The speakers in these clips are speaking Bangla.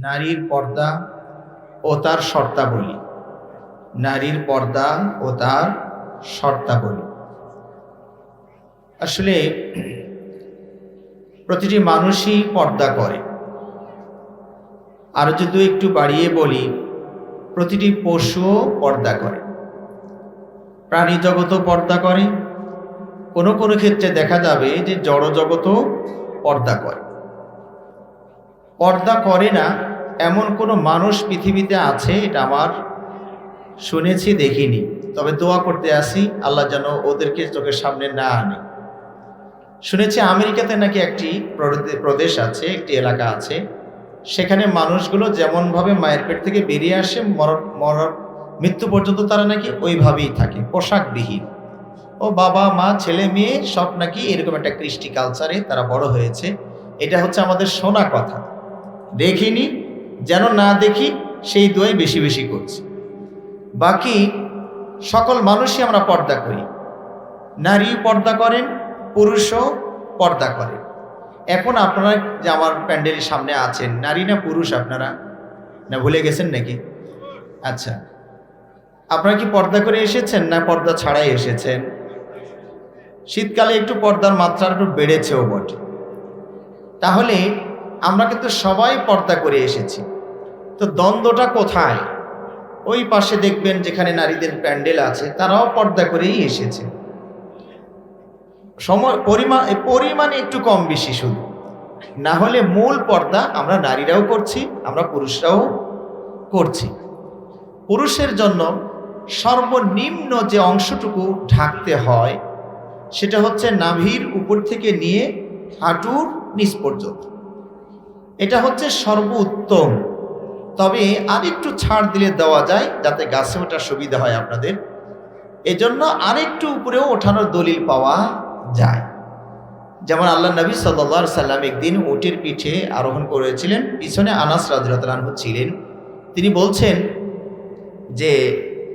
নারীর পর্দা ও তার শর্তাবলী। নারীর পর্দা ও তার শর্তাবলী। আসলে প্রতিটি মানুষই পর্দা করে। আর যদি একটু বাড়িয়ে বলি, প্রতিটি পশুও পর্দা করে। প্রাণী জগতও পর্দা করে। কোনো কোনো ক্ষেত্রে দেখা যাবে যে জড় জগতও পর্দা করে। পর্দা করে না এমন কোনো মানুষ পৃথিবীতে আছে? এটা আমার শুনেছি, দেখিনি। তবে দোয়া করতে আসি, আল্লাহ যেন ওদেরকে চোখের সামনে না আনে। শুনেছি আমেরিকাতে নাকি একটি প্রদে- প্রদেশ আছে, একটি এলাকা আছে। সেখানে মানুষগুলো যেমনভাবে মায়ের পেট থেকে বেরিয়ে আসে মর মরার মৃত্যু পর্যন্ত তারা নাকি ওইভাবেই থাকে, পোশাকবিহীন। ও বাবা, মা, ছেলে, মেয়ে, সব নাকি এরকম একটা কৃষ্টি কালচারে তারা বড় হয়েছে। এটা হচ্ছে আমাদের শোনা কথা। দেখিনি যেন না দেখি সেই দোয়াই বেশি বেশি করছি। বাকি সকল মানুষই আমরা পর্দা করি। নারী পর্দা করেন, পুরুষও পর্দা করে এখন আপনারা যে আমার প্যান্ডেলের সামনে আছেন, নারী না পুরুষ আপনারা? না ভুলে গেছেন নাকি? আচ্ছা। আপনারা কি পর্দা করে এসেছেন না পর্দা ছাড়াই এসেছেন? শীতকালে একটু পর্দার মাত্রা একটু বেড়েছেও বটে। তাহলে আমরা কিন্তু সবাই পর্দা করে এসেছি। তো দ্বন্দ্বটা কোথায়? ওই পাশে দেখবেন যেখানে নারীদের প্যান্ডেল আছে, তারাও পর্দা করেই এসেছে। সময় পরিমাণ পরিমাণে একটু কম বেশি শুধু। না হলে মূল পর্দা আমরা নারীরাও করছি, আমরা পুরুষরাও করছি। পুরুষের জন্য সর্বনিম্ন যে অংশটুকু ঢাকতে হয়, সেটা হচ্ছে নাভির উপর থেকে নিয়ে হাঁটুর নিচ পর্যন্ত। এটা হচ্ছে সর্বোত্তম। তবে আরেকটু ছাড় দিলে দেওয়া যায়, যাতে গাছে ওঠার সুবিধা হয় আপনাদের। এজন্য আরেকটু উপরেও ওঠানোর দলিল পাওয়া যায়। যেমন আল্লাহ নবী সাল্লা সাল্লাম একদিন উটের পিঠে আরোহণ করেছিলেন, পিছনে আনাস রাজরাতলানহু ছিলেন। তিনি বলছেন যে,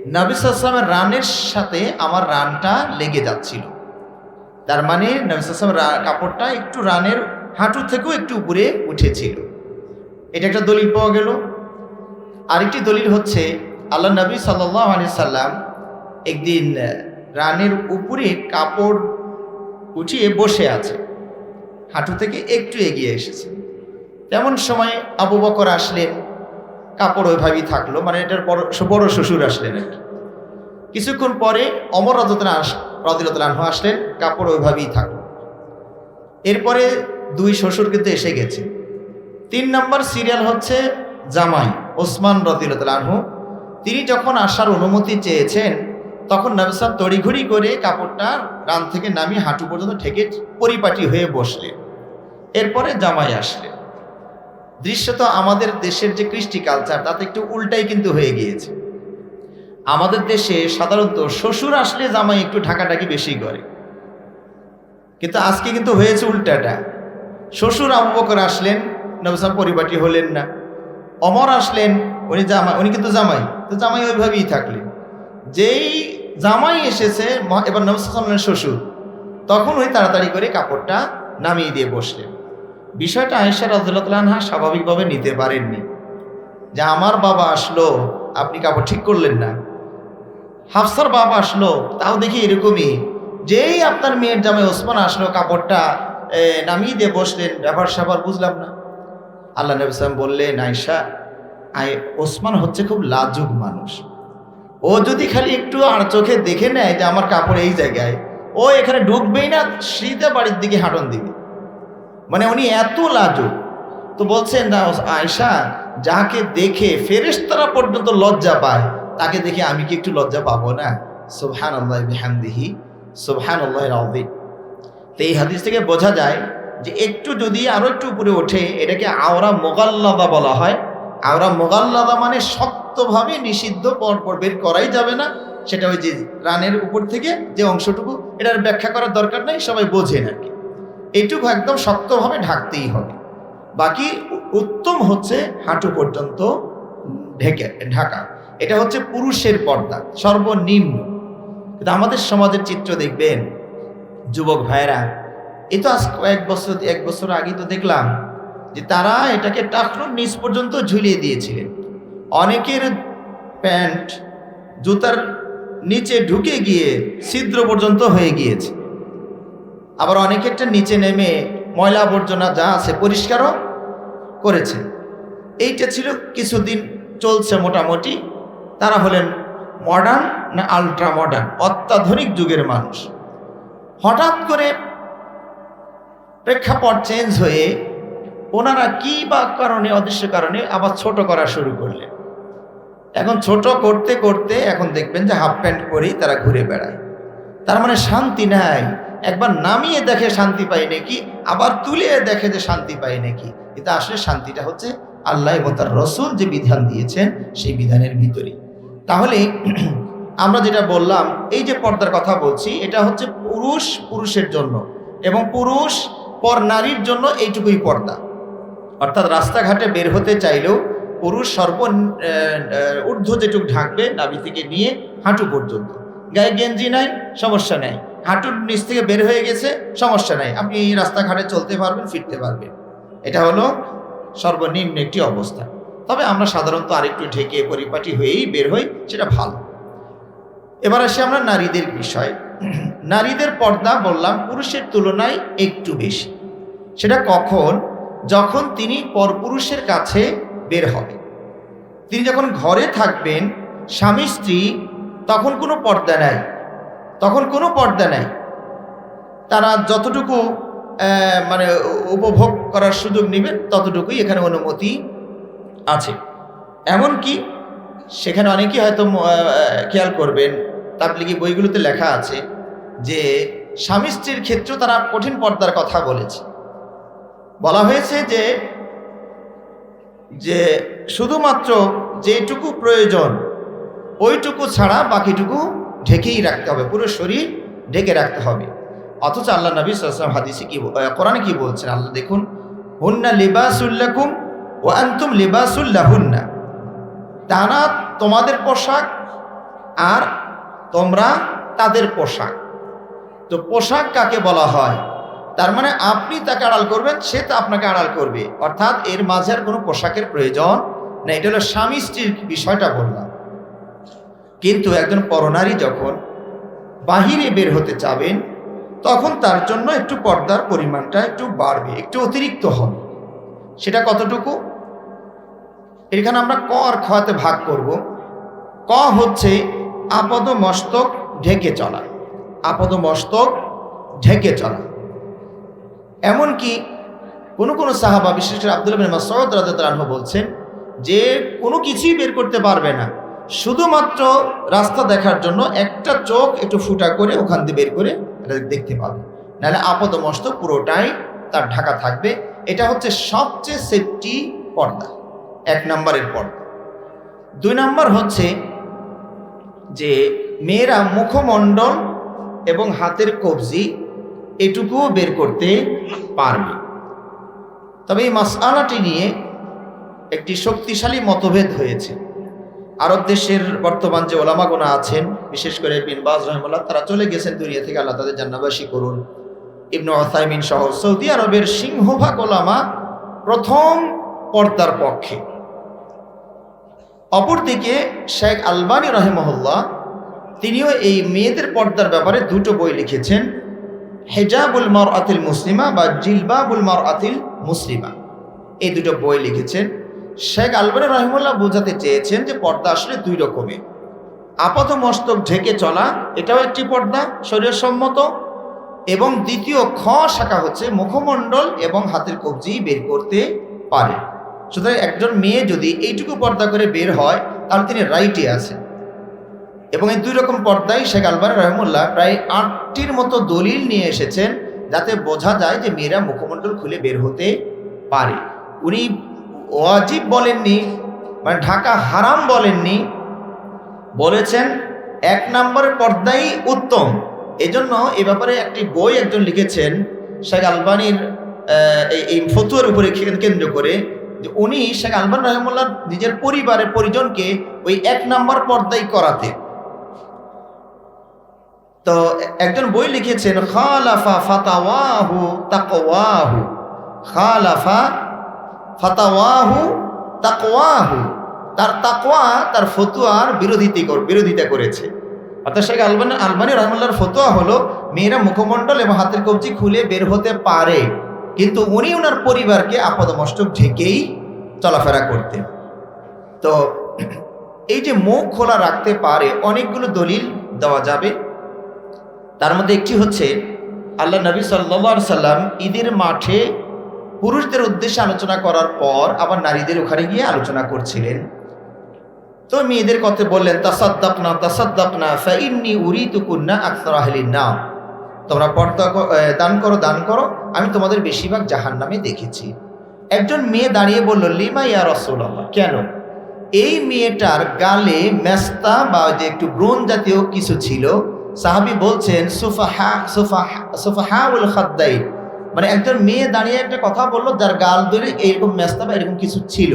নবী সাল্লামের রানের সাথে আমার রানটা লেগে যাচ্ছিল। তার মানে নবী সাল্লামের কাপড়টা একটু রানের হাঁটু থেকেও একটু উপরে উঠেছিল। এটা একটা দলিল পাওয়া গেল। আরেকটি দলিল হচ্ছে, আল্লাহ নবী সাল্লাহ আলি সাল্লাম একদিন রানের উপরে কাপড় উঠিয়ে বসে আছে হাঁটু থেকে একটু এগিয়ে এসেছে তেমন সময় আবু বকর আসলেন। কাপড় ওইভাবেই থাকল মানে এটার বড় বড় শ্বশুর আসলেন আর কি। কিছুক্ষণ পরে অমর রদতলা রদিরতলানহ আসলেন, কাপড় ওইভাবেই থাকল। এরপরে দুই শ্বশুর কিন্তু এসে গেছে। তিন নম্বর সিরিয়াল হচ্ছে জামাই, ওসমান রদিরতলানহ তিনি যখন আসার অনুমতি চেয়েছেন, তখন নবসাব তড়িঘড়ি করে কাপড়টা রান থেকে নামিয়ে হাঁটু পর্যন্ত ঠেকে পরিপাটি হয়ে বসলেন। এরপরে জামাই আসলেন। দৃশ্যত আমাদের দেশের যে কৃষ্টি কালচার তাতে একটু উল্টাই কিন্তু হয়ে গিয়েছে। আমাদের দেশে সাধারণত শ্বশুর আসলে জামাই একটু ঢাকাঢাকি বেশি করে। কিন্তু আজকে কিন্তু হয়েছে উল্টাটা। শ্বশুর আবু বকর আসলেন নবসাম পরিপাটি হলেন না। অমর আসলেন, উনি জামাই উনি কিন্তু জামাই, তো জামাই ওইভাবেই থাকলেন যেই জামাই এসেছে এবার নবসামের শ্বশুর, তখন উনি তাড়াতাড়ি করে কাপড়টা নামিয়ে দিয়ে বসলেন। বিষয়টা আয়েশা রাজুল্লাহা স্বাভাবিকভাবে নিতে পারেননি। যে আমার বাবা আসলো, আপনি কাপড় ঠিক করলেন না। হাফসার বাবা আসলো, তাও দেখি এরকমই। যেই আপনার মেয়ের জামাই ওসমান আসলো, কাপড়টা নামিয়ে দিয়ে বসলেন। ব্যাপার স্যাপার বুঝলাম না। আল্লাহ নবী সালাম বললেন আয়সা আই ওসমান হচ্ছে খুব লাজুক মানুষ। ও যদি খালি একটু আর চোখে দেখে নেয় যে আমার কাপড় এই জায়গায়, ও এখানে ঢুকবেই না শীতে বাড়ির দিকে হাঁটন দিবে। মানে উনি এত লাজুক। তো বলছেন, না আয়সা যাকে দেখে ফেরেশতারা পর্যন্ত লজ্জা পায়, তাকে দেখে আমি কি একটু লজ্জা পাবো না? সুবহান আল্লাহ বিহামদিহি সুবহান আল্লাহ রাউদ্দিন তো এই হাদিস থেকে বোঝা যায় যে একটু যদি আরও একটু উপরে ওঠে, এটাকে আওরা মোগাল্লাদা বলা হয়। আওরা মোগাল্লাদা মানে শক্তভাবে নিষিদ্ধ পরপর বের করাই যাবে না। সেটা ওই যে রানের উপর থেকে যে অংশটুকু, এটার ব্যাখ্যা করার দরকার নাই, সবাই বোঝেন আর কি। এইটুকু একদম শক্তভাবে ঢাকতেই হবে। বাকি উত্তম হচ্ছে হাঁটু পর্যন্ত ঢেকে, ঢাকা। এটা হচ্ছে পুরুষের পর্দা, সর্বনিম্ন। কিন্তু আমাদের সমাজের চিত্র দেখবেন যুবক ভাইরা, এ তো আজ কয়েক বছর, এক বছর আগেই তো দেখলাম যে তারা এটাকে টাকনুর নিচ পর্যন্ত ঝুলিয়ে দিয়েছিলেন অনেকের প্যান্ট জুতার নিচে ঢুকে গিয়ে ছিদ্র পর্যন্ত হয়ে গিয়েছে। আবার অনেকেরটা নিচে নেমে ময়লা আবর্জনা যা আছে পরিষ্কারও করেছে। এইটা ছিল কিছুদিন চলছে মোটামুটি। তারা হলেন মডার্ন না আলট্রা মডার্ন অত্যাধুনিক যুগের মানুষ। হঠাৎ করে প্রেক্ষাপট চেঞ্জ হয়ে ওনারা কি বা কারণে, অদৃশ্য কারণে আবার ছোট করা শুরু করলেন। এখন ছোট করতে করতে এখন দেখবেন যে হাফ প্যান্ট পরেই তারা ঘুরে বেড়ায়। তার মানে শান্তি নাই। একবার নামিয়ে দেখে শান্তি পায় নাকি, আবার তুলে দেখে যে শান্তি পায় নাকি। এটা আসলে শান্তিটা হচ্ছে আল্লাহ এবং তার রসুল যে বিধান দিয়েছেন, সেই বিধানের ভিতরে তাহলে আমরা যেটা বললাম, এই যে পর্দার কথা বলছি, এটা হচ্ছে পুরুষ পুরুষের জন্য এবং পুরুষ পর নারীর জন্য এইটুকুই পর্দা। অর্থাৎ রাস্তাঘাটে বের হতে চাইলেও পুরুষ সর্ব ঊর্ধ্ব যেটুকু ঢাকবে নাভি থেকে নিয়ে হাঁটু পর্যন্ত। গায়ে গেঞ্জি নাই, সমস্যা নাই। হাঁটুর নিচ থেকে বের হয়ে গেছে, সমস্যা নাই। আপনি রাস্তাঘাটে চলতে পারবেন, ফিরতে পারবেন। এটা হলো সর্বনিম্ন একটি অবস্থা। তবে আমরা সাধারণত আরেকটু ঢেকে পরিপাটি হয়েই বের হই, সেটা ভালো। এবার আসি আমরা নারীদের বিষয়। নারীদের পর্দা বললাম পুরুষের তুলনায় একটু বেশি। সেটা কখন? যখন তিনি পরপুরুষের কাছে বের হবে তিনি যখন ঘরে থাকবেন, স্বামী, স্ত্রী, তখন কোনো পর্দা নাই। তখন কোনো পর্দা নাই। তারা যতটুকু মানে উপভোগ করার সুযোগ নেবেন ততটুকুই এখানে অনুমতি আছে। এমনকি সেখানে অনেকেই হয়তো খেয়াল করবেন তাবলিগি বইগুলোতে লেখা আছে যে, স্বামী স্ত্রীর ক্ষেত্রেও তারা কঠিন পর্দার কথা বলেছে। বলা হয়েছে যে যে শুধুমাত্র যেটুকু প্রয়োজন, ওইটুকু ছাড়া বাকিটুকু ঢেকেই রাখতে হবে, পুরো শরীর ঢেকে রাখতে হবে। অথচ আল্লাহ নবী সাল্লাম হাদিসে কি কোরআনে কি বলছেন? আল্লাহ দেখুন, হুন্না লিবাসুল্লাকুম ও আন্তুম লিবাসুল্লাহুন্না তারা তোমাদের পোশাক আর তোমরা তাদের পোশাক। তো পোশাক কাকে বলা হয়? তার মানে আপনি তাকে আড়াল করবেন, সে তো আপনাকে আড়াল করবে। অর্থাৎ এর মাঝে আর কোনো পোশাকের প্রয়োজন না এটা হলো স্বামী স্ত্রীর বিষয়টা বললাম। কিন্তু একজন পরনারী যখন বাহিরে বের হতে চাবেন তখন তার জন্য একটু পর্দার পরিমাণটা একটু বাড়বে, একটু অতিরিক্ত হবে। সেটা কতটুকু? এখানে আমরা ক আর খতে ভাগ করব। ক হচ্ছে আপদ মস্তক ঢেকে চলা আপদ মস্তক ঢেকে চলা। এমনকি কোনো কোনো সাহাবা, বিশেষ করে আব্দুল মাসউদ রাদিয়াল্লাহু বলছেন যে কোনো কিছুই বের করতে পারবে না। শুধুমাত্র রাস্তা দেখার জন্য একটা চোখ একটু ফুটা করে ওখান দিয়ে বের করে দেখতে পাবে। নাহলে আপদ মস্তক পুরোটাই তার ঢাকা থাকবে। এটা হচ্ছে সবচেয়ে সেফটি পর্দা, এক নম্বরের পর্দা। দুই নম্বর হচ্ছে যে মেয়েরা মুখমণ্ডল এবং হাতের কবজি এটুকুও বের করতে পারবে। তবে এই মাসআলাটি নিয়ে একটি শক্তিশালী মতভেদ হয়েছে। আরব দেশের বর্তমান যে ওলামাগোনা আছেন, বিশেষ করে বিন বাজ রহমুল্লাহ তারা চলে গেছেন দুনিয়া থেকে, আল্লাহ তাদের জান্নাবাসী করুন। ইবনু আসাইমিন সহ সৌদি আরবের সিংহভাগ ওলামা প্রথম পর্দার পক্ষে। অপরদিকে শেখ আলবানী রহেমহল্লা তিনিও এই মেয়েদের পর্দার ব্যাপারে দুটো বই লিখেছেন, হেজাবুল মর আতিল মুসলিমা বা জিলবাবুল মর আতিল মুসলিমা। এই দুটো বই লিখেছেন। শেখ আলবানী রহিমুল্লাহ বোঝাতে চেয়েছেন যে পর্দা আসলে দুই রকমের। আপাত মস্তক ঢেকে চলা, এটাও একটি পর্দা শরীর সম্মত এবং দ্বিতীয় খ শাখা হচ্ছে মুখমণ্ডল এবং হাতের কবজি বের করতে পারে। সুতরাং একজন মেয়ে যদি এইটুকু পর্দা করে বের হয়, তাহলে তিনি রাইটে আছেন। এবং এই দুই রকম পর্দায় শেখ আলবার রহমুল্লাহ প্রায় আটটির মতো দলিল নিয়ে এসেছেন, যাতে বোঝা যায় যে মেয়েরা মুখমণ্ডল খুলে বের হতে পারে। উনি ওয়াজিব বলেননি মানে ঢাকা হারাম বলেননি, বলেছেন এক নম্বরের পর্দাই উত্তম। এজন্য এ ব্যাপারে একটি বই একজন লিখেছেন, শেখ আলবানির এই- এই ফতুয়ার উপরে কেন্দ্র করে। যে উনি শেখ আলবান রহমুল্লাহ নিজের পরিবারের পরিজনকে ওই এক নম্বর পর্দাই করাতে তো একজন বই লিখেছেন, খালাফা ফাতাওয়াহু তাকওয়াহু। খালাফা ফাতাওয়াহু তাকওয়াহু। তার তাকওয়া, তার ফতুয়ার বিরোধিতা বিরোধিতা করেছে। অর্থাৎ শেখ আলবানি আলবানি রহমুল্লাহর ফতোয়া হলো, মেয়েরা মুখমণ্ডল এবং হাতের কবজি খুলে বের হতে পারে। কিন্তু উনি ওনার পরিবারকে আপদমস্তক ঢেকেই চলাফেরা করতেন। তো এই যে মুখ খোলা রাখতে পারে অনেকগুলো দলিল দেওয়া যাবে। তার মধ্যে একটি হচ্ছে, আল্লাহ নবী সাল্লা সাল্লাম ঈদের মাঠে পুরুষদের উদ্দেশ্যে আলোচনা করার পর আবার নারীদের ওখানে গিয়ে আলোচনা করছিলেন। তো মেয়েদের কথা বললেন তাসাদ্দাক না তাসাদ্দাক না ফাইন্নি উরি তুকুন্না আক্তার আহলিন না তোমরা পর্দা দান করো দান করো। আমি তোমাদের বেশিরভাগ জাহান নামে দেখেছি। একজন মেয়ে দাঁড়িয়ে বলল লিমা ইয়া রসুল্লাহ কেন? এই মেয়েটার গালে মেস্তা বা যে একটু ব্রণ জাতীয় কিছু ছিল। সাহাবি বলছেন সুফাহা সুফাহা সুফাহাউল খাদ্দাই মানে একজন মেয়ে দাঁড়িয়ে একটা কথা বলল যার গাল ধরে এইরকম মেস্তা বা এরকম কিছু ছিল।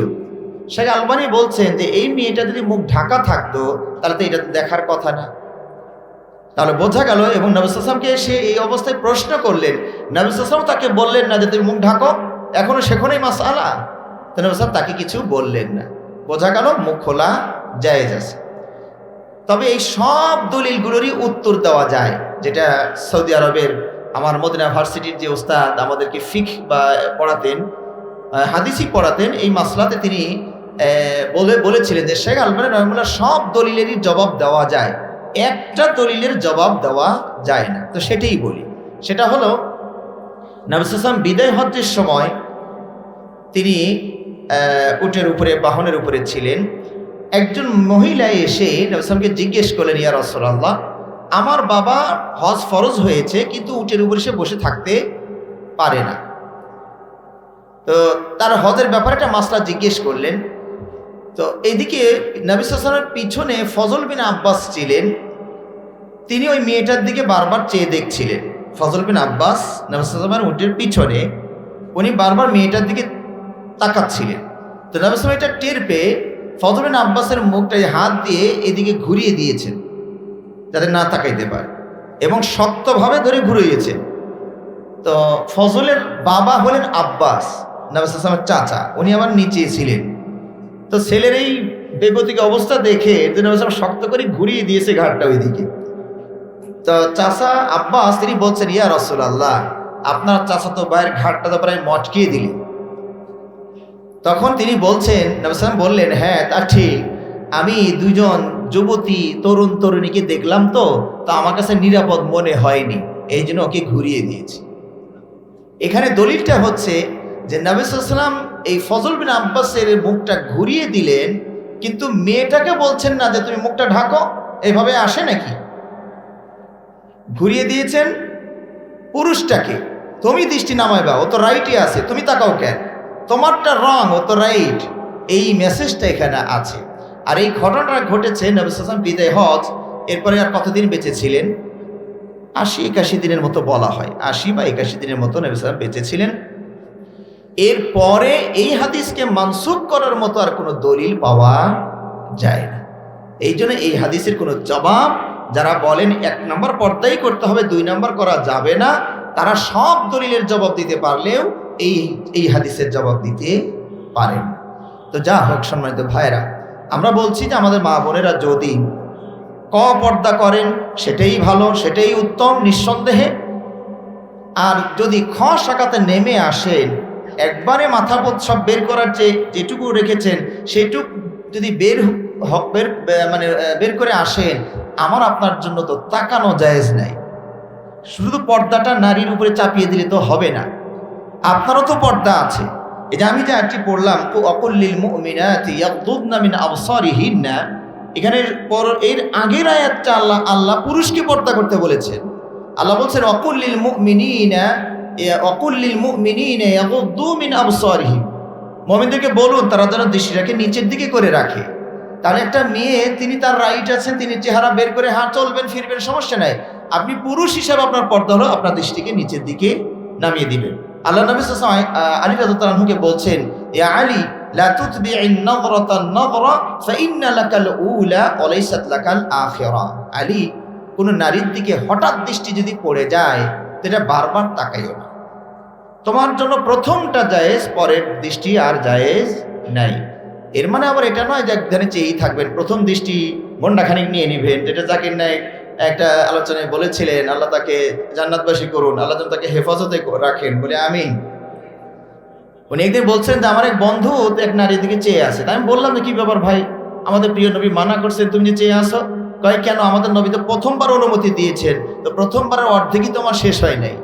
শেখ আলবানি বলছেন যে এই মেয়েটা যদি মুখ ঢাকা থাকতো তাহলে তো এটা তো দেখার কথা না। তাহলে বোঝা গেল এবং নবিসামকে এসে এই অবস্থায় প্রশ্ন করলেন। নবিসাম তাকে বললেন না যে তুমি মুখ ঢাকো, এখনও সেখানেই মাস আলা তো নবিসাম তাকে কিছু বললেন না। বোঝা গেল মুখ খোলা জায়েজ আছে। তবে এই সব দলিলগুলোরই উত্তর দেওয়া যায়, যেটা সৌদি আরবের আমার মদিনা ভার্সিটির যে ওস্তাদ আমাদেরকে ফিক বা পড়াতেন হাদিসি পড়াতেন, এই মাসলাতে তিনি বলে, বলেছিলেন যে শেখ আলমানি রহমুল্লাহ সব দলিলেরই জবাব দেওয়া যায়। একটা দলিলের জবাব দেওয়া যায় না। তো সেটাই বলি। সেটা হলো নবসাম বিদায় হজ্জের সময় তিনি উটের উপরে, বাহনের উপরে ছিলেন। একজন মহিলা এসে নবসামকে জিজ্ঞেস করলেন, ইয়া রসল্লাহ আমার বাবা হজ ফরজ হয়েছে, কিন্তু উটের উপরে সে বসে থাকতে পারে না। তো তার হজের ব্যাপারে একটা মাসলা জিজ্ঞেস করলেন তো এইদিকে নবী সালামের পিছনে ফজল বিন আব্বাস ছিলেন। তিনি ওই মেয়েটার দিকে বারবার চেয়ে দেখছিলেন। ফজল বিন আব্বাস নবী সালামের উটের পিছনে উনি বারবার মেয়েটার দিকে তাকাচ্ছিলেন। তো নবী সালাম এটা টের পেয়ে ফজল বিন আব্বাসের মুখটায় হাত দিয়ে এদিকে ঘুরিয়ে দিয়েছেন, যাতে না তাকাইতে পারে এবং শক্তভাবে ধরে ঘুরিয়েছেন। তো ফজলের বাবা হলেন আব্বাস, নবী সালামের চাচা, উনি আবার নিচে ছিলেন। তো ছেলের এই বেগতিক অবস্থা দেখে বলছেন শক্ত করে ঘুরিয়ে দিয়েছে ঘাটটা ওইদিকে। তো চাষা আব্বাস, তিনি বলছেন, ইয়া রসুল আল্লাহ আপনার চাষা তো ভাইয়ের ঘাটটা তো প্রায় মটকিয়ে দিলেন তখন তিনি বলছেন নবসাম বললেন হ্যাঁ তা ঠিক। আমি দুজন যুবতী, তরুণ, তরুণীকে দেখলাম তো, তা আমার কাছে নিরাপদ মনে হয়নি। এই জন্য ওকে ঘুরিয়ে দিয়েছি। এখানে দলিলটা হচ্ছে যে নবিসাম এই ফজল বিন আব্বাসের মুখটা ঘুরিয়ে দিলেন, কিন্তু মেয়েটাকে বলছেন না যে তুমি মুখটা ঢাকো, এভাবে আসে নাকি? ঘুরিয়ে দিয়েছেন পুরুষটাকে, তুমি দৃষ্টি নামাইবা ও তো রাইটই আছে, তুমি তাকাও কেন? তোমারটা রং, ও তো রাইট এই মেসেজটা এখানে আছে। আর এই ঘটনাটা ঘটেছে নবিসাম বিদায় হজ, এরপরে আর কতদিন বেঁচে ছিলেন? আশি একাশি দিনের মতো বলা হয়। আশি বা একাশি দিনের মতো নবিসাম বেঁচে ছিলেন। এরপরে এই হাদিসকে মানসুখ করার মতো আর কোনো দলিল পাওয়া যায় না এই জন্য এই হাদিসের কোনো জবাব যারা বলেন এক নম্বর পর্দাই করতে হবে, দুই নম্বর করা যাবে না, তারা সব দলিলের জবাব দিতে পারলেও এই এই হাদিসের জবাব দিতে পারেন। তো যা হোক সম্মানিত ভাইরা আমরা বলছি যে আমাদের মা বোনেরা যদি ক পর্দা করেন, সেটাই ভালো, সেটাই উত্তম, নিঃসন্দেহে আর যদি খ শাখাতে নেমে আসেন একবারে মাথা সব বের করার যে যেটুকু রেখেছেন, সেটুক যদি বের বের মানে বের করে আসেন, আমার আপনার জন্য তো তাকানো জায়েজ নাই। শুধু পর্দাটা নারীর উপরে চাপিয়ে দিলে তো হবে না। আপনারও তো পর্দা আছে। এই যে আমি যে আজকে পড়লাম অকল্লিল মিন আবসারিহিন্না এখানে পর, এর আগের আয়াতটা আল্লাহ আল্লাহ পুরুষকে পর্দা করতে বলেছেন। আল্লাহ বলছেন অকুল্লিল মুমিনিনা অকুল্লিল মুমিনিনা ইয়াগদু মিন আবসারিহিম মুমিনদেরকে বলুন, তারা যেন দৃষ্টিটাকে নিচের দিকে করে রাখে। তার একটা মেয়ে, তিনি তার রাইট আছেন, তিনি চেহারা বের করে হ্যাঁ চলবেন, ফিরবেন, সমস্যা নাই। আপনি পুরুষ হিসাবে আপনার পর্দা হলো আপনার দৃষ্টিকে নিচের দিকে নামিয়ে দিবেন। আল্লাহ নবী আলী রাদিয়াল্লাহু কে বলছেন ইয়া আলী আলী, কোন নারীর দিকে হঠাৎ দৃষ্টি যদি পড়ে যায় এটা বারবার তাকাইও না। তোমার জন্য প্রথমটা জায়েজ, পরের দৃষ্টি আর জায়েজ নাই। এর মানে আবার এটা নয় যে একধানে চেয়েই থাকবেন। প্রথম দৃষ্টি ঘন্টাখানিক নিয়ে নিবেন, যেটা জাকির নায়ক একটা আলোচনায় বলেছিলেন, আল্লাহ তাকে জান্নাতবাসী করুন, আল্লাহ তাকে হেফাজতে রাখেন। বলে আমি উনি একদিন বলছেন যে, আমার এক বন্ধু এক নারীর দিকে চেয়ে আছে। তাই আমি বললাম যে, কি ব্যাপার ভাই? আমাদের প্রিয় নবী মানা করছেন, তুমি যে চেয়ে আসো কয়, কেন? আমাদের নবী তো প্রথমবার অনুমতি দিয়েছেন। তো প্রথমবারের অর্ধেকই তোমার শেষ হয় নাই।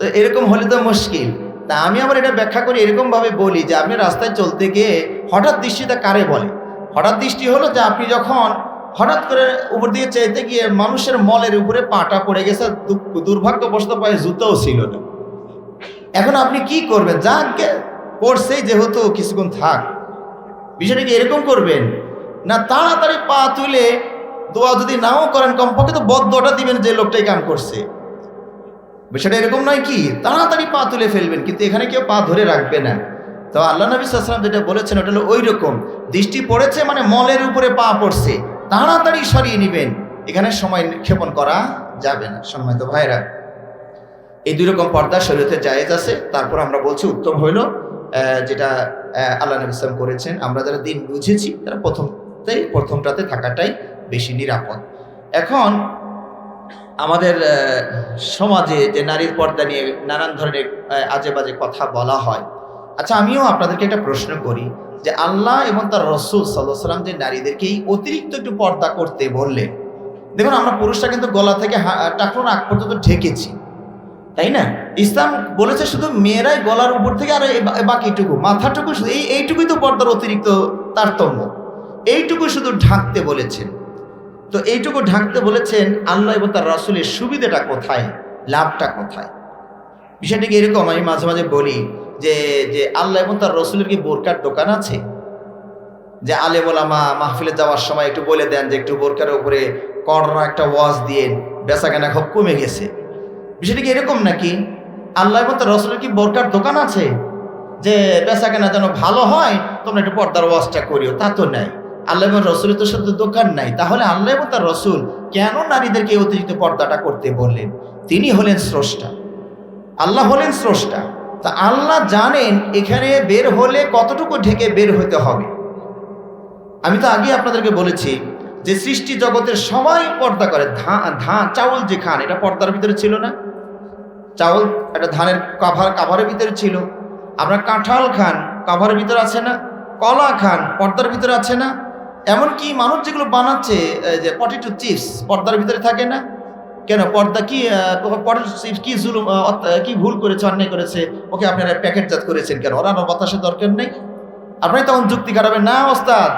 তো এরকম হলে তো মুশকিল। তা আমি আবার এটা ব্যাখ্যা করি এরকম ভাবে বলি যে আপনি রাস্তায় চলতে গিয়ে হঠাৎ দৃষ্টিটা কারে বলে? হঠাৎ দৃষ্টি হলো যে আপনি যখন হঠাৎ করে উপর দিকে চাইতে গিয়ে মানুষের মলের উপরে পাটা পড়ে গেছে দুর্ভাগ্যবশত পায়ে জুতোও ছিল না। এখন আপনি কি করবেন? যাকে পড়ছেই যেহেতু কিছুক্ষণ থাক। বিষয়টা কি এরকম করবেন? না তাড়াতাড়ি পা তুলে দোয়া যদি নাও করেন কমপক্ষে তো বদ্ধটা দিবেন যে লোকটাই কাম করছে। বিষয়টা এরকম নয় কি? তাড়াতাড়ি পা তুলে ফেলবেন, কিন্তু এখানে কেউ পা ধরে রাখবে না। তো আল্লাহ নবী সাল্লাম যেটা বলেছেন, ওটা হলো ওই রকম দৃষ্টি পড়েছে মানে মলের উপরে পা পড়ছে। তাড়াতাড়ি সরিয়ে নেবেন। এখানে সময় ক্ষেপণ করা যাবে না, সম্মানিত ভাইরা এই দুই রকম পর্দা শরীরতে জায়েজ আছে। তারপর আমরা বলছি উত্তম হইল যেটা আল্লাহ নবী ইসলাম করেছেন। আমরা যারা দিন বুঝেছি, তারা প্রথমতেই, প্রথমটাতে থাকাটাই বেশি নিরাপদ। এখন আমাদের সমাজে যে নারীর পর্দা নিয়ে নানান ধরনের আজে বাজে কথা বলা হয়। আচ্ছা আমিও আপনাদেরকে একটা প্রশ্ন করি যে আল্লাহ এবং তার রসুল সাল্লাহ সাল্লাম যে নারীদেরকে এই অতিরিক্ত একটু পর্দা করতে বললেন। দেখুন, আমরা পুরুষরা কিন্তু গলা থেকে টাকরুন আগ পর্যন্ত ঢেকেছি। তাই না? ইসলাম বলেছে শুধু মেয়েরাই গলার উপর থেকে আর বাকিটুকু, মাথাটুকু শুধু, এই, এইটুকুই তো পর্দার অতিরিক্ত তারতম্য। এইটুকু শুধু ঢাকতে বলেছেন। তো এইটুকু ঢাকতে বলেছেন আল্লাহ এবং তার রাসুলের সুবিধাটা কোথায়? লাভটা কোথায়? বিষয়টা কি এরকম? আমি মাঝে মাঝে বলি যে যে আল্লাহ এবং তার রসুলের কি বোরকার দোকান আছে? যে আলেম ওলামা মাহফিলে যাওয়ার সময় একটু বলে দেন যে একটু বোরকার উপরে করোনা একটা ওয়াজ দিয়ে বেচা কেনা খুব কমে গেছে। বিষয়টা কি এরকম নাকি? আল্লাহ এবং তার রসুলের কি বোরকার দোকান আছে? যে বেচা কেনা যেন ভালো হয়, তোমরা একটু পর্দার ওয়াজটা করিও, তা তো নাই। আল্লাহ এবং রসুলের তো সাথে দোকান নাই। তাহলে আল্লাহ এবং তার রসুল কেন নারীদেরকে অতিরিক্ত পর্দাটা করতে বললেন? তিনি হলেন স্রষ্টা। আল্লাহ হলেন স্রষ্টা। তা আল্লাহ জানেন এখানে বের হলে কতটুকু ঢেকে বের হতে হবে। আমি তো আগে আপনাদেরকে বলেছি যে সৃষ্টি জগতের সবাই পর্দা করে। ধান ধান চাউল যে খান, এটা পর্দার ভিতরে ছিল না। চাউল একটা ধানের কাভার, কাভারের ভিতরে ছিল। আপনার কাঁঠাল খান, কাভারের ভিতরে আছে না? কলা খান, পর্দার ভিতরে আছে না? এমনকি মানুষ যেগুলো বানাচ্ছে যে পটেটো চিপস পর্দার ভিতরে থাকে না? কেন? পর্দা কি পটেটো চিপস কি জুলুম কি ভুল করেছে, অন্যায় করেছে? ওকে আপনারা প্যাকেটজাত করেছেন কেন? ওরা বাতাসের দরকার নেই। আপনি তখন যুক্তি কাটাবেন না ওস্তাদ,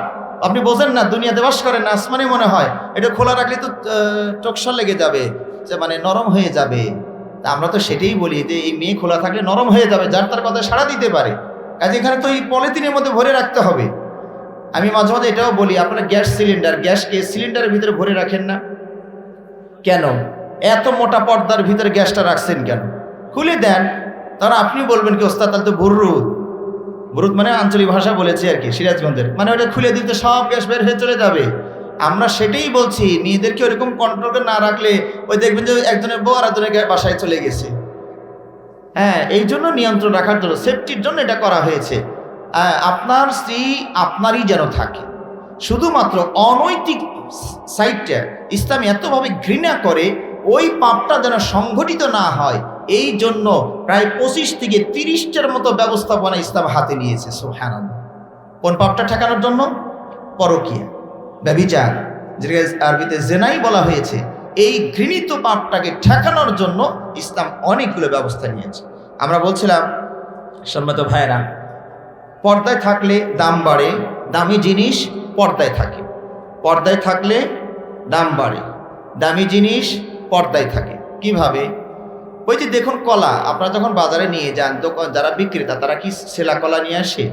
আপনি বোঝেন না, দুনিয়াতে বাস করেন না, আসমানে মনে হয়। এটা খোলা রাখলে তো টকসা লেগে যাবে, যে মানে নরম হয়ে যাবে। তা আমরা তো সেটাই বলি যে, এই মেয়ে খোলা থাকলে নরম হয়ে যাবে, যার তার কথা সাড়া দিতে পারে। কাজে এখানে তো এই পলিথিনের মধ্যে ভরে রাখতে হবে। আমি মাঝে মাঝে এটাও বলি, আপনারা গ্যাস সিলিন্ডার গ্যাসকে সিলিন্ডারের ভিতরে ভরে রাখেন না। কেন? এত মোটা পর্দার ভিতরে গ্যাসটা রাখছেন কেন? খুলে দেন, তাহলে আপনি বলবেন কি, ওস্তাদ, তাহলে তো বুরুদ বুরুদ মানে আঞ্চলিক ভাষা বলেছি আর কি, সিরাজগঞ্জের। মানে ওটা খুলে দিতে সব গ্যাস বের হয়ে চলে যাবে। আমরা সেটাই বলছি, মেয়েদেরকে ওরকম কন্ট্রোলে না রাখলে ওই দেখবেন যে একজনের বউ আর একজনের বাসায় চলে গেছে। হ্যাঁ এই জন্য নিয়ন্ত্রণ রাখার জন্য সেফটির জন্য এটা করা হয়েছে। আপনার স্ত্রী আপনারই যেন থাকে। শুধুমাত্র অনৈতিক সাইডটা ইসলাম এতভাবে ঘৃণা করে, ওই পাপটা যেন সংঘটিত না হয়, এই জন্য প্রায় পঁচিশ থেকে তিরিশটার মতো ব্যবস্থাপনা ইসলাম হাতে নিয়েছে সোহান কোন পাপটা ঠেকানোর জন্য? পরকিয়া। ব্যবিচার যেটাকে আরবিতে জেনাই বলা হয়েছে, এই ঘৃণিত পাপটাকে ঠেকানোর জন্য ইসলাম অনেকগুলো ব্যবস্থা নিয়েছে। আমরা বলছিলাম, সম্মত ভাইরা পর্দায় থাকলে দাম বাড়ে, দামি জিনিস পর্দায় থাকে। পর্দায় থাকলে দাম বাড়ে, দামি জিনিস পর্দায় থাকে। কীভাবে? ওই যে দেখুন কলা, আপনারা যখন বাজারে নিয়ে যান, দোকান, যারা বিক্রেতা, তারা কি সেলা কলা নিয়ে আসে?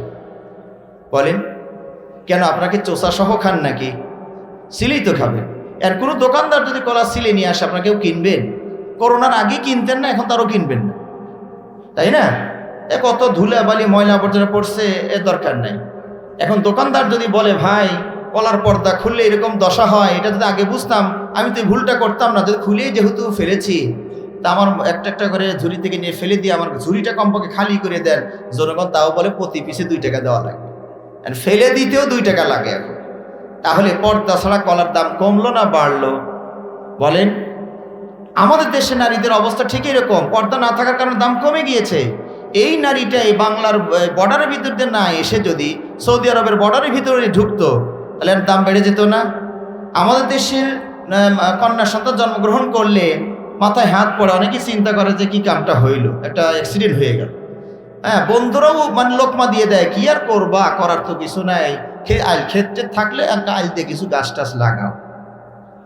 বলেন, কেন আপনাকে চোষা সহ খান নাকি? সিলেই তো খাবেন। আর কোনো দোকানদার যদি কলা সিলে নিয়ে আসে, আপনার কেউ কিনবেন? করোনার আগে কিনতেন না, এখন তারও কিনবেন না। তাই না? এ কত ধুলা বালি ময়লা আবর্জনা পড়ছে, এ দরকার নাই। এখন দোকানদার যদি বলে, ভাই, কলার পর্দা খুললে এরকম দশা হয়, এটা যদি আগে বুঝতাম, আমি তো ভুলটা করতাম না, যদি খুলেই যেহেতু ফেলেছি, তা আমার একটা একটা করে ঝুড়ি থেকে নিয়ে ফেলে দিয়ে আমার ঝুড়িটা কমপক্ষে খালি করে দেন, জনগণ তাও বলে প্রতি পিসে দুই টাকা দেওয়া আর ফেলে দিতেও দুই টাকা লাগে এখন। তাহলে পর্দা ছাড়া কলার দাম কমলো না, বাড়লো? বলেন। আমাদের দেশে নারীদের অবস্থা ঠিক এরকম, পর্দা না থাকার কারণে দাম কমে গিয়েছে। এই নারীটা এই বাংলার বর্ডারের ভিতর দিয়ে না এসে যদি সৌদি আরবের বর্ডারের ভিতরে ঢুকতো, তাহলে দাম বেড়ে যেত না। আমাদের দেশের কন্যা সন্তান জন্মগ্রহণ করলে মাথায় হাত পড়ে, অনেকেই চিন্তা করে যে কি কামটা হইল, একটা অ্যাক্সিডেন্ট হয়ে গেল। হ্যাঁ বন্ধুরাও মানে লোকমা দিয়ে দেয়, কি আর করবা? করার তো কিছু নাই। আইল ক্ষেত্রে থাকলে একটা আইল দিয়ে কিছু গাছ টাছ লাগাও।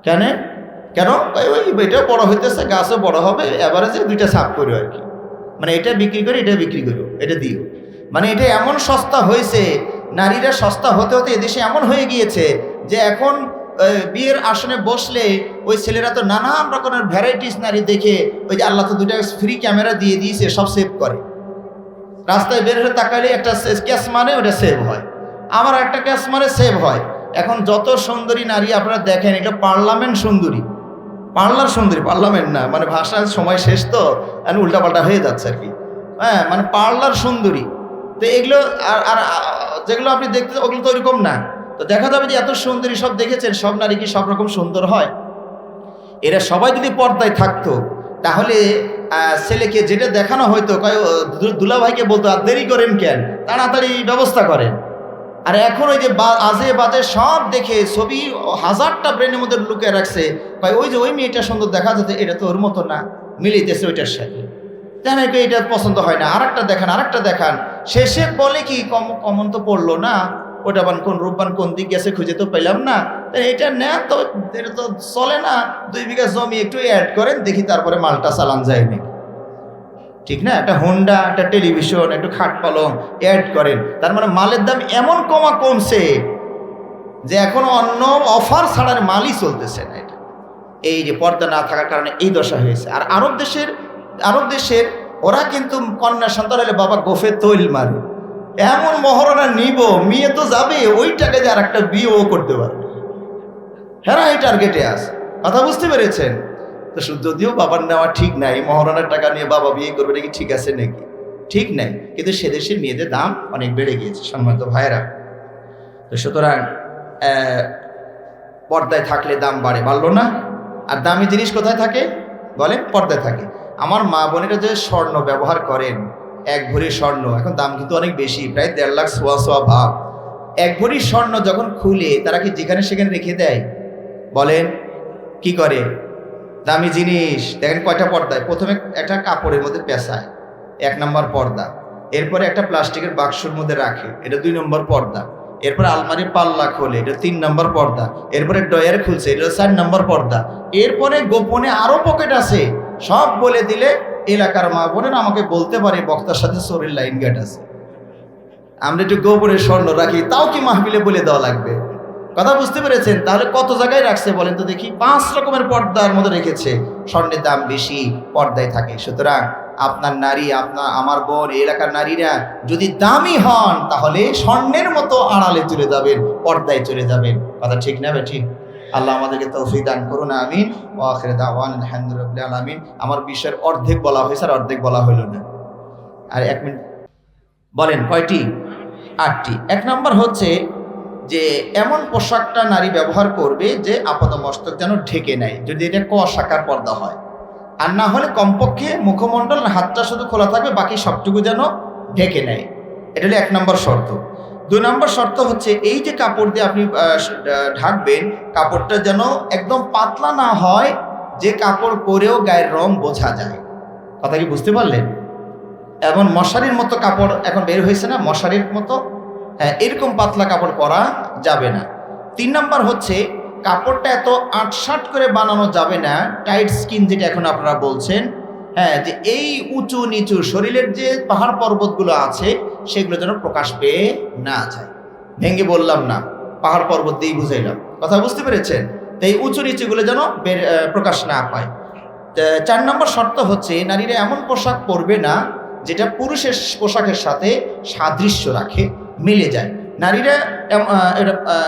কেন? কেন? ওই ওই এটা বড় হইতেছে, গাছও বড় হবে, এভারেজে দুইটা সাফ করি আর কি। মানে এটা বিক্রি করে, এটা বিক্রি করো, এটা দিও। মানে এটা এমন সস্তা হয়েছে, নারীরা সস্তা হতে হতে এদেশে এমন হয়ে গিয়েছে যে এখন বিয়ের আসনে বসলে ওই ছেলেরা তো নানান রকমের ভ্যারাইটিস নারী দেখে ওই যে আল্লাহ তো দুইটা ফ্রি ক্যামেরা দিয়ে দিয়েছে, সব সেভ করে। রাস্তায় বের হয়ে তাকালে একটা ক্যাশ মানে ওটা সেভ হয়। আমার একটা ক্যাশ মানে সেভ হয়। এখন যত সুন্দরী নারী আপনারা দেখেন এটা পার্লামেন্ট সুন্দরী। পার্লার সুন্দরী পার্লামেন্ট না মানে ভাষার সময় শেষ তো এখন উল্টাপাল্টা হয়ে যাচ্ছে আর কি। হ্যাঁ মানে পার্লার সুন্দরী। তো এগুলো আর আর, যেগুলো আপনি দেখতে, ওগুলো তো ওইরকম না। তো দেখা যাবে যে এত সুন্দরী সব দেখেছেন, সব নারী কি সব রকম সুন্দর হয়? এরা সবাই যদি পর্দায় থাকতো, তাহলে ছেলেকে যেটা দেখানো হয়তো কয় দুলাভাইকে বলতো, আর দেরি করেন কেন? তাড়াতাড়ি ব্যবস্থা করেন। আর এখন ওই যে আজে বাজে সব দেখে ছবি হাজারটা ব্রেনের মধ্যে লুকে রাখছে। কয় ওই যে ওই মেয়েটা সুন্দর দেখা যাচ্ছে, এটা তো ওর মতো না, মিলিতেছে ওইটার সাথে। জানা এটা পছন্দ হয় না। আরেকটা দেখান আরেকটা দেখান। শেষে বলে কি, কম, কমন তো পড়ল না। ওটা বান কোন, রূপবান কোন দিক গেছে খুঁজে তো পেলাম না। এটা নেন তো এটা তো চলে না। দুই বিঘা জমি একটু অ্যাড করেন, দেখি তারপরে মালটা চালান যায় নাকি। ঠিক না? একটা হোন্ডা একটা টেলিভিশন, একটু খাট পালং অ্যাড করেন। তার মানে মালের দাম এমন কমা কমছে যে এখন অন্য অফার ছাড়ার মালই চলতেছে না এটা। এই যে পর্দা না থাকার কারণে এই দশা হয়েছে। আর আরব দেশের আরব দেশের, ওরা কিন্তু কন্যা সন্তান হলে বাবা গোফে তৈল মারে। এমন মহরণা নিব, মেয়ে তো যাবে ওই টাকা দিয়ে আর একটা বিয়েও করতে পারবে। হ্যাঁ এই টার্গেটে আছে। কথা বুঝতে পেরেছেন? তো যদিও বাবার নেওয়া ঠিক নাই মহারণার টাকা নিয়ে বাবা বিয়ে করবে নাকি ঠিক আছে নাকি? ঠিক নাই, কিন্তু সে দেশের মেয়েদের দাম অনেক বেড়ে গিয়েছে, সম্মানিত ভাইয়েরা। তো সুতরাং পর্দায় থাকলে দাম বাড়ে, বাড়লো না? আর দামি জিনিস কোথায় থাকে? বলেন, পর্দায় থাকে। আমার মা বোনেরা যে স্বর্ণ ব্যবহার করেন, এক ভরি স্বর্ণ, এখন দাম কিন্তু অনেক বেশি, প্রায় দেড় লাখ সোয়া সোয়া ভাব। এক ভরি স্বর্ণ যখন খুলে, তারা কি যেখানে সেখানে রেখে দেয়? বলেন, কি করে? দামি জিনিস। দেখেন কয়টা পর্দায়। প্রথমে একটা কাপড়ের মধ্যে পেঁচায়। এক নম্বর পর্দা। এরপরে একটা প্লাস্টিকের বাক্সর মধ্যে রাখে। এটা দুই নম্বর পর্দা। এরপরে আলমারির পাল্লা খোলে। এটা তিন নম্বর পর্দা। এরপরে ডয়ার খুলছে। এটা চার নম্বর পর্দা। এরপরে গোপনে আরও পকেট আছে। সব বলে দিলে এলাকার মা বোনেরা আমাকে বলতে পারে, বক্তার সাথে শরীর লাইন গেট আছে। আমরা একটু গোপনে স্বর্ণ রাখি। তাও কি মাহবিলে বলে দেওয়া লাগবে? কথা বুঝতে পেরেছেন? তাহলে কত জায়গায় রাখছে বলেন তো দেখি? পাঁচ রকমের পর্দার মধ্যে রেখেছে। স্বর্ণের দাম বেশি, পর্দায় থাকে। সুতরাং আপনার নারী, আপনার, আমার বোন এলাকার নারীরা যদি দামি হন, তাহলে স্বর্ণের মতো আড়ালে চলে যাবেন, পর্দায় চলে যাবেন। কথা ঠিক না ঠিক আল্লাহ আমাদেরকে তৌফিক দান করুন, আমিন। ও দাওয়ান, আলহামদুলিল্লাহ আলামিন। আমার বিষয়ের অর্ধেক বলা হয়েছে, আর অর্ধেক বলা হইল না। আর এক মিনিট, বলেন, কয়টি? আটটি। এক নম্বর হচ্ছে যে এমন পোশাকটা নারী ব্যবহার করবে যে আপাত মস্তক যেন ঢেকে নেয়, যদি এটা ক শাখার পর্দা হয়। আর না হলে কমপক্ষে মুখমণ্ডল হাতটা শুধু খোলা থাকবে, বাকি সবটুকু যেন ঢেকে নেয়। এটা হলো এক নম্বর শর্ত। দুই নম্বর শর্ত হচ্ছে এই যে কাপড় দিয়ে আপনি ঢাকবেন, কাপড়টা যেন একদম পাতলা না হয়, যে কাপড় পরেও গায়ের রং বোঝা যায়। কথা কি বুঝতে পারলেন? এমন মশারির মতো কাপড় এখন বের হয়েছে না? মশারির মতো হ্যাঁ এরকম পাতলা কাপড় পরা যাবে না। তিন নাম্বার হচ্ছে, কাপড়টা এত আটসাট করে বানানো যাবে না টাইট স্কিন যেটা এখন আপনারা বলছেন হ্যাঁ যে এই উঁচু নিচু শরীরের যে পাহাড় পর্বতগুলো আছে, সেগুলো যেন প্রকাশ পেয়ে না যায়। ভেঙে বললাম না, পাহাড় পর্বত দিয়েই বুঝাইলাম। কথা বুঝতে পেরেছেন? তো এই উঁচু নিচুগুলো যেন প্রকাশ না পায়। চার নম্বর শর্ত হচ্ছে, নারীরা এমন পোশাক পরবে না, যেটা পুরুষের পোশাকের সাথে সাদৃশ্য রাখে। মিলে যায়। নারীরা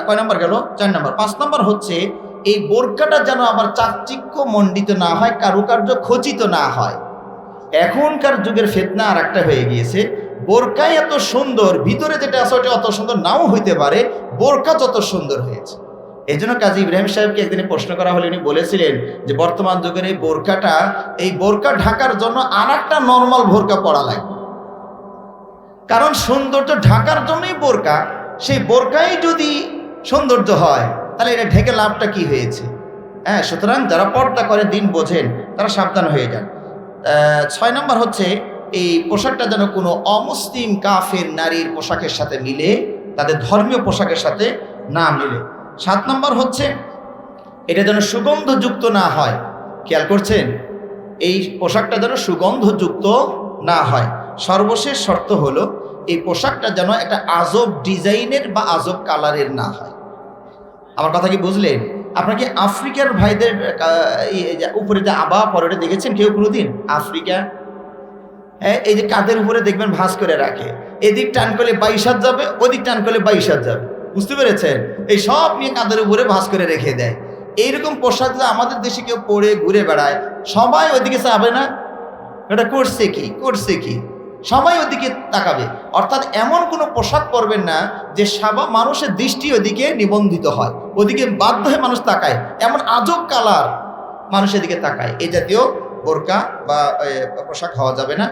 কয় নম্বর গেল? চার নম্বর। পাঁচ নম্বর হচ্ছে, এই বোরকাটা যেন আবার চাকচিক্য মণ্ডিত না হয়, কারুকার্য খচিত না হয়। এখনকার যুগের ফেতনা আর একটা হয়ে গিয়েছে। বোরকাই এত সুন্দর, ভিতরে যেটা আছে ওটা অত সুন্দর নাও হইতে পারে, বোরকা যত সুন্দর হয়েছে। এই জন্য কাজী ইব্রাহিম সাহেবকে একদিন প্রশ্ন করা হলে উনি বলেছিলেন যে, বর্তমান যুগের এই বোরকাটা, এই বোরকা ঢাকার জন্য আর একটা নর্মাল বোরকা পড়া লাগবে। কারণ সৌন্দর্য ঢাকার জন্যই বোরকা, সেই বোরকাই যদি সৌন্দর্য হয়, তাহলে এটা ঢেকে লাভটা কি হয়েছে? হ্যাঁ সুতরাং যারা পর্দা করে দিন বোঝেন, তারা সাবধান হয়ে যান। ছয় নম্বর হচ্ছে, এই পোশাকটা যেন কোনো অমুসলিম কাফের নারীর পোশাকের সাথে মিলে, তাদের ধর্মীয় পোশাকের সাথে না মিলে। সাত নম্বর হচ্ছে, এটা যেন সুগন্ধযুক্ত না হয়। খেয়াল করছেন? এই পোশাকটা যেন সুগন্ধযুক্ত না হয়। সর্বশেষ শর্ত হলো, এই পোশাকটা যেন একটা আজব ডিজাইনের বা আজব কালারের না হয়। আমার কথা কি বুঝলেন? আপনার কি আফ্রিকার ভাইদের যে উপরে যে আবা পরে দেখেছেন কেউ কোনোদিন? আফ্রিকা? হ্যাঁ এই যে কাঁধের উপরে দেখবেন ভাঁজ করে রাখে। এদিক টান করলে বাইশ হাত যাবে, ওদিক টান করলে বাইশ হাত যাবে। বুঝতে পেরেছেন? এই সব নিয়ে কাঁধের উপরে ভাঁজ করে রেখে দেয়। এইরকম পোশাক যদি আমাদের দেশে কেউ পরে ঘুরে বেড়ায়, সবাই ওদিকে চাবে না? এটা করছে কি? করছে কি? সবাই ওদিকে তাকাবে। অর্থাৎ এমন কোনো পোশাক পরবেন না যে সাবা মানুষের দৃষ্টি ওদিকে নিবন্ধিত হয়। ওদিকে বাধ্য হয়ে মানুষ তাকায়। এমন আজব কালার মানুষের দিকে তাকায়। এই জাতীয় বোরকা বা পোশাক হওয়া যাবে না।